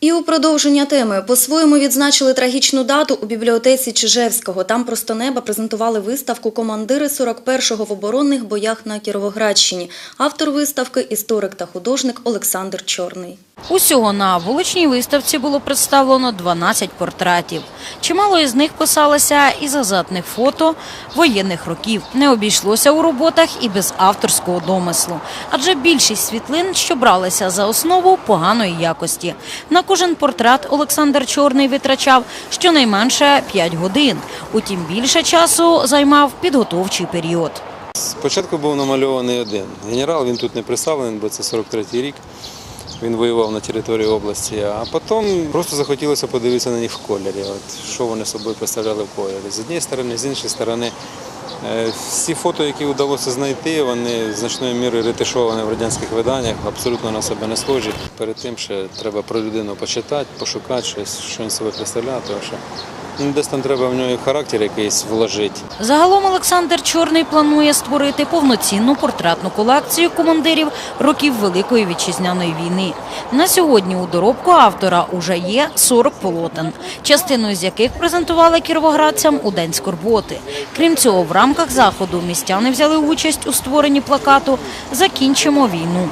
І у продовження теми по-своєму відзначили трагічну дату у бібліотеці Чижевського. Там просто неба презентували виставку Командири 41-го в оборонних боях на Кіровоградщині. Автор виставки історик та художник Олександр Чорний. Усього на вуличній виставці було представлено 12 портретів. Чимало із них писалося із газетних фото воєнних років. Не обійшлося у роботах і без авторського домислу. Адже більшість світлин, що бралися за основу поганої якості. На кожен портрет Олександр Чорний витрачав щонайменше 5 годин. Утім, більше часу займав підготовчий період. Спочатку був намальований один генерал, він тут не представлений, бо це 43-й рік. Він воював на території області, а потім просто захотілося подивитися на них в кольорі. От, що вони собою представляли в кольорі. З однієї сторони, з іншої сторони. Е, Всі фото, які вдалося знайти, вони значною мірою ретишовані в радянських виданнях, абсолютно на себе не схожі. Перед тим ще треба про людину почитати, пошукати щось, що він себе представляє, ну, десь там треба в нього характер якийсь вложити. Загалом Олександр Чорний планує створити повноцінну портретну колекцію командирів років Великої вітчизняної війни. На сьогодні у доробку автора уже є 40 полотен, частину з яких презентували кіровоградцям у день скорботи. Крім цього, в рамках заходу містяни взяли участь у створенні плакату Закінчимо війну.